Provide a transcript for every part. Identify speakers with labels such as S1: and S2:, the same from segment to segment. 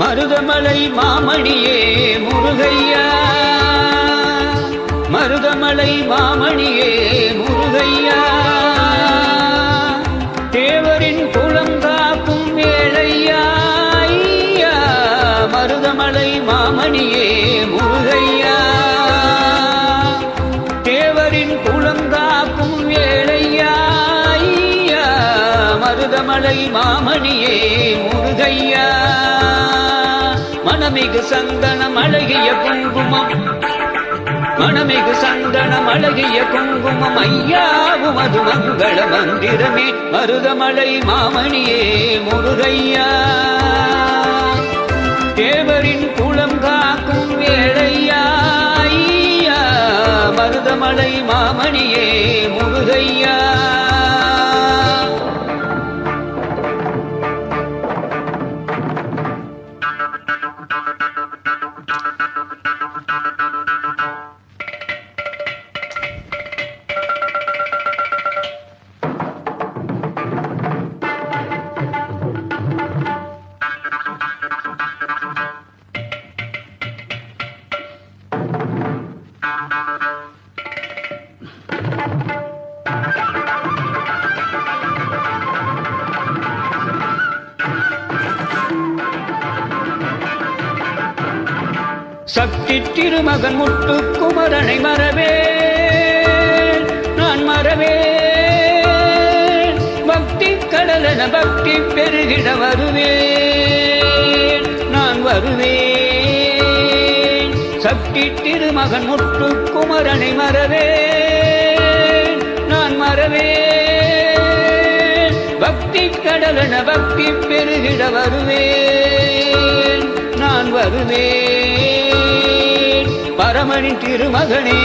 S1: மருதமலை மாமணியே முருகையா. மருதமலை மாமணியே முருகையா. தேவரின் குளம் காக்கும் வேளையா மருதமலை மாமணியே முருகையா. தேவரின் குளம் காக்கும் வேளையா மருதமலை மாமணியே முருகையா. மனமிகு சந்தனம் அழகிய குங்குமம். மனமிகு சந்தனம் அழகிய குங்குமம். ஐயாவும் அது மங்கள மந்திரமே. மருதமலை மாமணியே முருகையா. தேவரின் குளம் காக்கும் வேளையா. மருதமலை மாமணியே முருகையா. சக்தி திருமகன் முட்டு குமரனை மறவே நான் மறவே பக்தி கடலென பக்தி பெருகிட வருவேன். நான் வருவேன். சக்தி திருமகன் முத்து குமரனை மறவே நான் மறவேன். பக்தி கடலென பக்தி பெருகிட வருவேன். நான் வருவேன். பரமனின் திருமகனே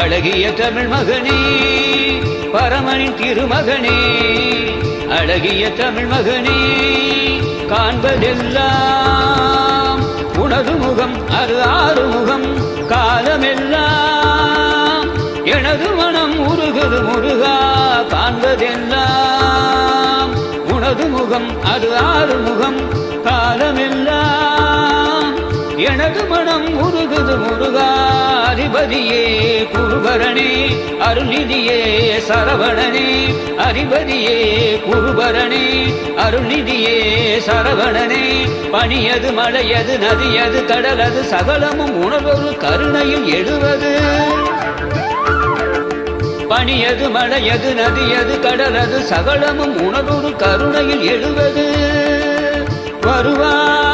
S1: அழகிய தமிழ் மகனே பரமனின் திருமகனே அழகிய தமிழ் மகனே காண்பதெல்லாம் உனது முகம் அது ஆறு முகம் காலமெல்லாம் எனது மனம் உருகுது முருகா காண்பதெல்லாம் உனது முகம் அது ஆறு முகம் காலமெல்லாம் எனது மனம் முருகுது முருகாதிபதியே குருபரணே அருள்நிதியே சரவணனே. அதிபதியே குருபரணே அருள்நிதியே சரவணனே. பணியது மழையது நதியது கடலது சகலமும் உணர்வொரு கருணையும் எழுவது. பணியது மழையது நதியது கடலது சகலமும் உணர்வொரு கருணையில் எழுவது. வருவார்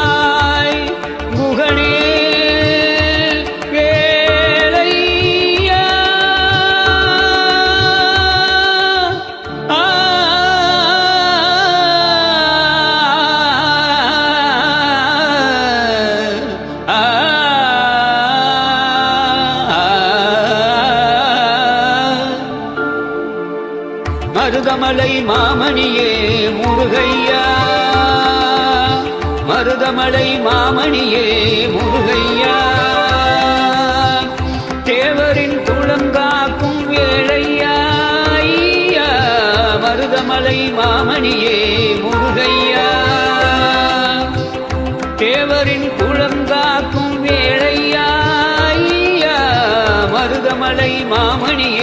S1: மருதமலை மாமணியே முருகையா. மருதமலை மாமணியே முருகையா. தேவரின் துளங்காக்கும் வேளையா மருதமலை மாமணியே முருகையா. தேவரின் துளங்காக்கும் வேளையா மருதமலை மாமணியே